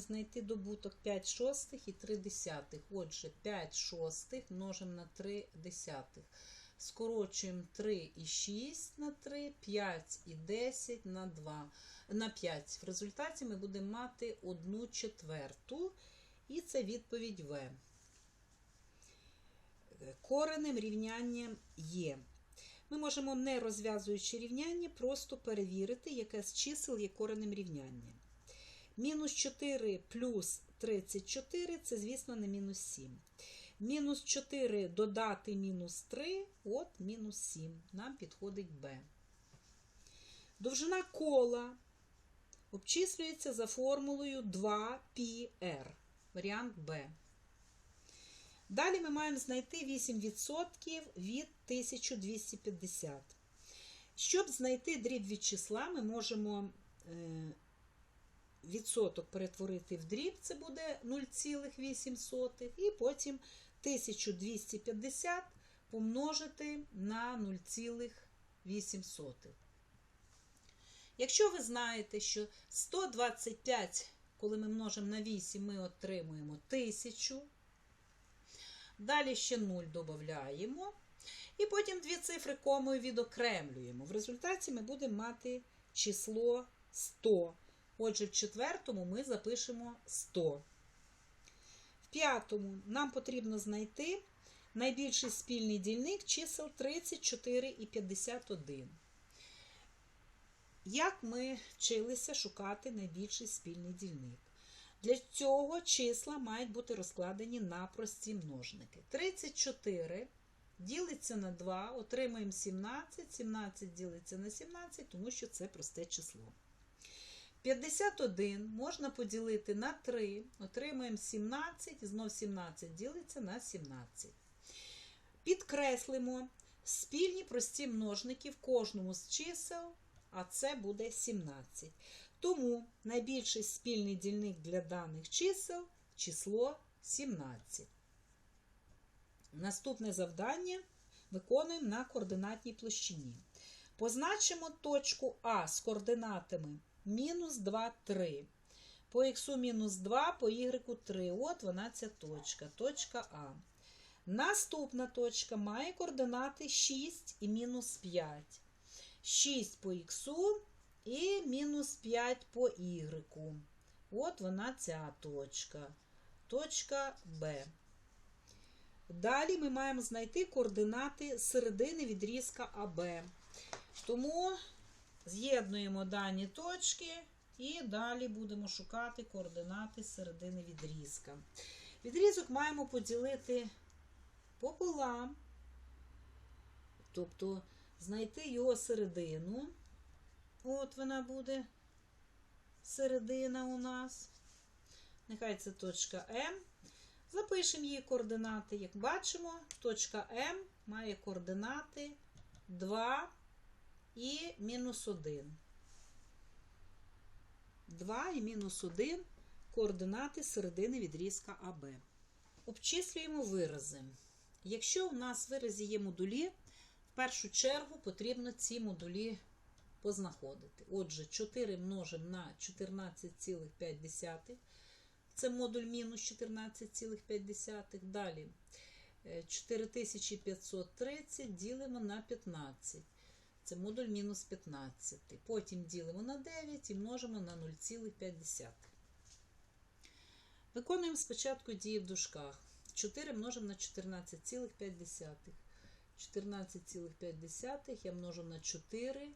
маємо знайти добуток 5 шостих і 3 десятих. Отже, 5 шостих множимо на 3 десятих. Скорочуємо 3 і 6 на 3, 5 і 10 на 2, на 5. В результаті ми будемо мати 1 четверту. І це відповідь В. Коренем рівняння є. Ми можемо, не розв'язуючи рівняння, просто перевірити, яке з чисел є коренем рівняння. Мінус 4 плюс 34 це, звісно, не мінус 7. Мінус 4 додати мінус 3, от мінус 7. Нам підходить Б. Довжина кола обчислюється за формулою 2πr. Варіант Б. Далі ми маємо знайти 8% від 1250. Щоб знайти дріб від числа, ми можемо е, відсоток перетворити в дріб, це буде 0,8, і потім 1250 помножити на 0,8. Якщо ви знаєте, що 125, коли ми множимо на 8, ми отримуємо 1000. Далі ще 0 додаємо. І потім дві цифри комою відокремлюємо. В результаті ми будемо мати число 100. Отже, в четвертому ми запишемо 100. В п'ятому нам потрібно знайти найбільший спільний дільник чисел 34 і 51. Як ми вчилися шукати найбільший спільний дільник? Для цього числа мають бути розкладені на прості множники. 34 ділиться на 2, отримуємо 17, 17 ділиться на 17, тому що це просте число. 51 можна поділити на 3, отримуємо 17, знов 17 ділиться на 17. Підкреслимо спільні прості множники в кожному з чисел, а це буде 17. Тому найбільший спільний дільник для даних чисел число 17. Наступне завдання виконуємо на координатній площині. Позначимо точку А з координатами мінус 2, 3. По х мінус 2, по y 3. От вона ця точка. Точка А. Наступна точка має координати 6 і мінус 5. 6 по х і мінус 5 по y. От вона ця точка. Точка Б. Далі ми маємо знайти координати середини відрізка АБ. Тому з'єднуємо дані точки і далі будемо шукати координати середини відрізка. Відрізок маємо поділити пополам, тобто знайти його середину. От вона буде середина у нас. Нехай це точка М. Запишемо її координати. Як бачимо, точка М має координати 2 і мінус 1. 2 і мінус 1 координати середини відрізка АБ. Обчислюємо вирази. Якщо у нас в виразі є модулі, в першу чергу потрібно ці модулі познаходити. Отже, 4 множимо на 14,5. Це модуль мінус 14,5. Далі 4530 ділимо на 15. Це модуль мінус 15. Потім ділимо на 9 і множимо на 0,5. Виконуємо спочатку дії в дужках. 4 множимо на 14,5. 14,5 я множу на 4,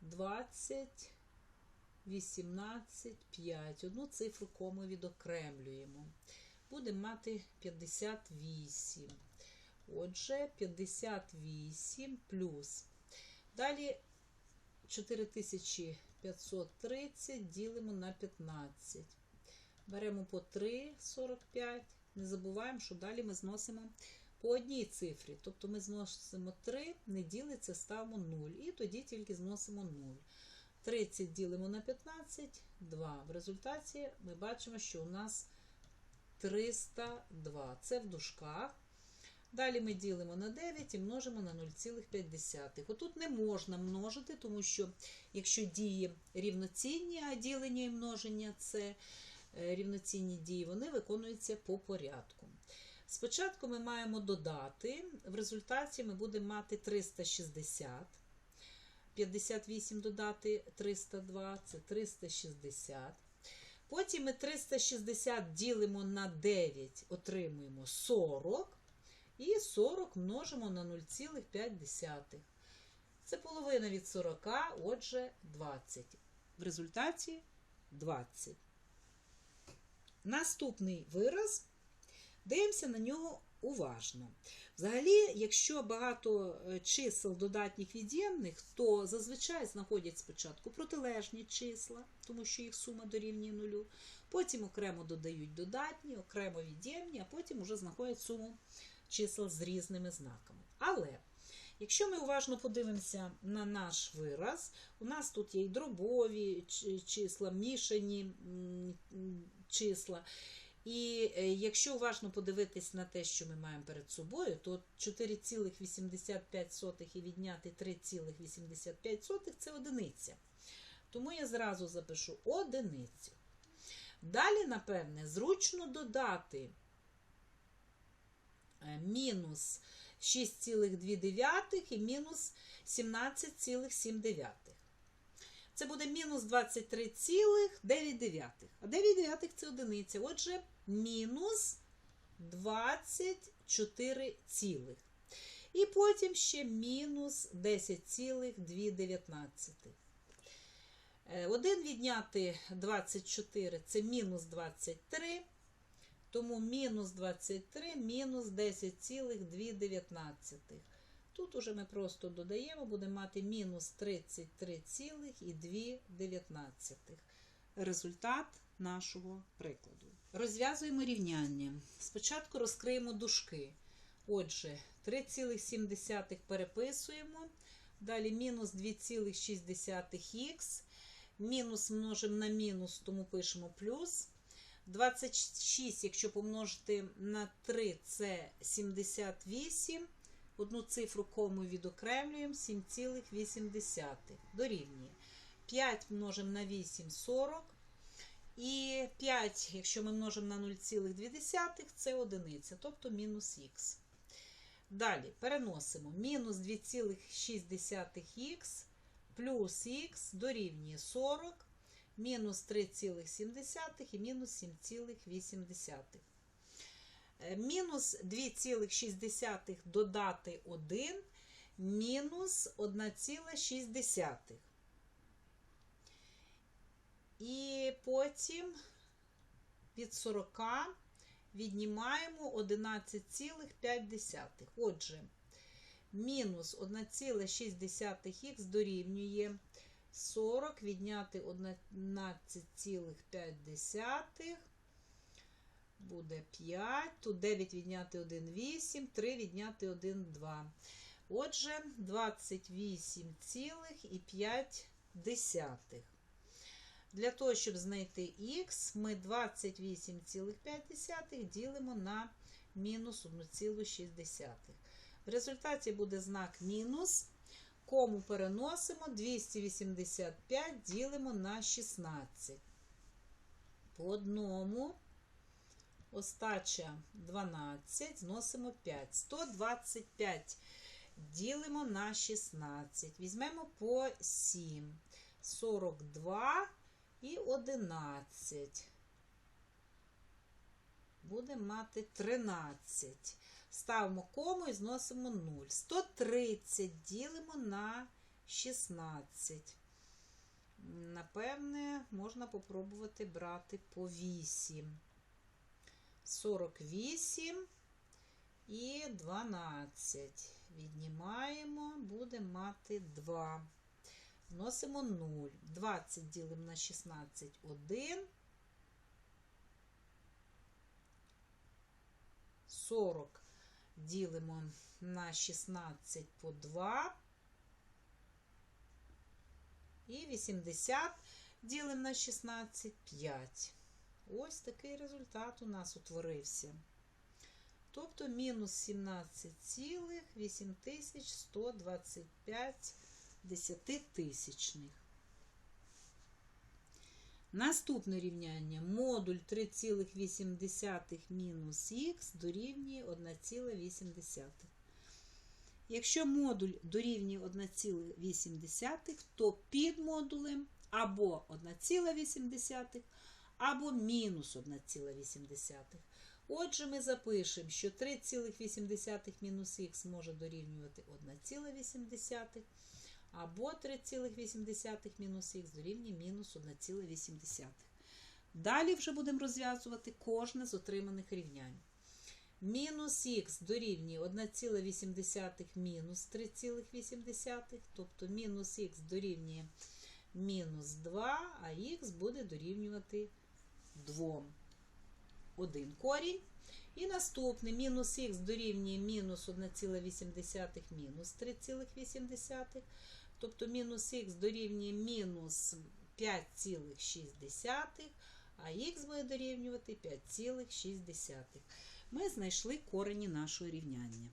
20, 18, 5. Одну цифру кому відокремлюємо. Будемо мати 58. Отже, 58 плюс. Далі 4530 ділимо на 15. Беремо по 3, 45. Не забуваємо, що далі ми зносимо по одній цифрі. Тобто ми зносимо 3, не ділиться, ставимо 0. І тоді тільки зносимо 0. 30 ділимо на 15, 2. В результаті ми бачимо, що у нас 302. Це в дужках. Далі ми ділимо на 9 і множимо на 0,5. Отут не можна множити, тому що якщо дії рівноцінні, а ділення і множення це е, рівноцінні дії, вони виконуються по порядку. Спочатку ми маємо додати, в результаті ми будемо мати 360. 58 додати 302 це 360. Потім ми 360 ділимо на 9, отримуємо 40. І 40 множимо на 0,5. Це половина від 40, отже, 20. В результаті 20. Наступний вираз. Дивимося на нього уважно. Взагалі, якщо багато е, чисел додатніх від'ємних, то зазвичай знаходять спочатку протилежні числа, тому що їх сума дорівнює нулю. Потім окремо додають додатні, окремо від'ємні, а потім вже знаходять суму чисел з різними знаками. Але якщо ми уважно подивимося на наш вираз, у нас тут є і дробові числа, мішані числа. І е, якщо уважно подивитись на те, що ми маємо перед собою, то 4,85 і відняти 3,85 це одиниця. Тому я зразу запишу одиницю. Далі, напевне, зручно додати мінус 6,2 і мінус 17,7. Це буде мінус 23,9. А 9 дев'ятих це одиниця. Отже, мінус 24 цілих. І потім ще мінус 10,2. 1 відняти 24 це мінус 23. Тому мінус 23 мінус 10,2. Тут уже ми просто додаємо, будемо мати мінус 33,2. Результат нашого прикладу. Розв'язуємо рівняння. Спочатку розкриємо дужки. Отже, 3,7 переписуємо. Далі мінус 2,6х. Мінус множимо на мінус, тому пишемо плюс. 26, якщо помножити на 3, це 78. Одну цифру кому відокремлюємо 7,8 дорівнює. 5 множимо на 8 40. І 5, якщо ми множимо на 0,2, це одиниця, тобто мінус х. Далі переносимо мінус 2,6х плюс х дорівнює 40, мінус 3,7 і мінус 7,8. Е, мінус 2,6 додати 1, мінус 1,6. І потім від 40 віднімаємо 11,5. Отже, мінус 1,6х дорівнює 40 відняти 11,5 буде 5. Тут 9 відняти 1, 8, 3 відняти 1, 2. Отже, 28,5. Для того, щоб знайти х, ми 28,5 ділимо на мінус 1,6. В результаті буде знак мінус. Кому переносимо 285 ділимо на 16. По одному. Остача 12, зносимо 5. 125 ділимо на 16. Візьмемо по 7. 42 і 11. Будемо мати 13. Ставимо кому і зносимо 0. 130 ділимо на 16. Напевне, можна попробувати брати по 8. 48 і 12. Віднімаємо, будемо мати 2. Вносимо 0. 20 ділимо на 16 1. 40 ділимо на 16 по 2. І 80 ділимо на 16 5. Ось такий результат у нас утворився. Тобто мінус 17,8125 десятитисячних. Наступне рівняння. Модуль 3,8 мінус х дорівнює 1,8. Якщо модуль дорівнює 1,8, то під модулем або 1,8, або мінус 1,8. Отже, ми запишемо, що 3,8 мінус х може дорівнювати 1,8, або 3,8 мінус х дорівнює мінус 1,8. Далі вже будемо розв'язувати кожне з отриманих рівнянь. Мінус х дорівнює 1,8 мінус 3,8, тобто мінус х дорівнює мінус 2, а х буде дорівнювати 2. Один корінь. І наступне мінус х дорівнює мінус 1,8 мінус 3,8, тобто мінус х дорівнює мінус 5,6, а х буде дорівнювати 5,6. Ми знайшли корені нашого рівняння.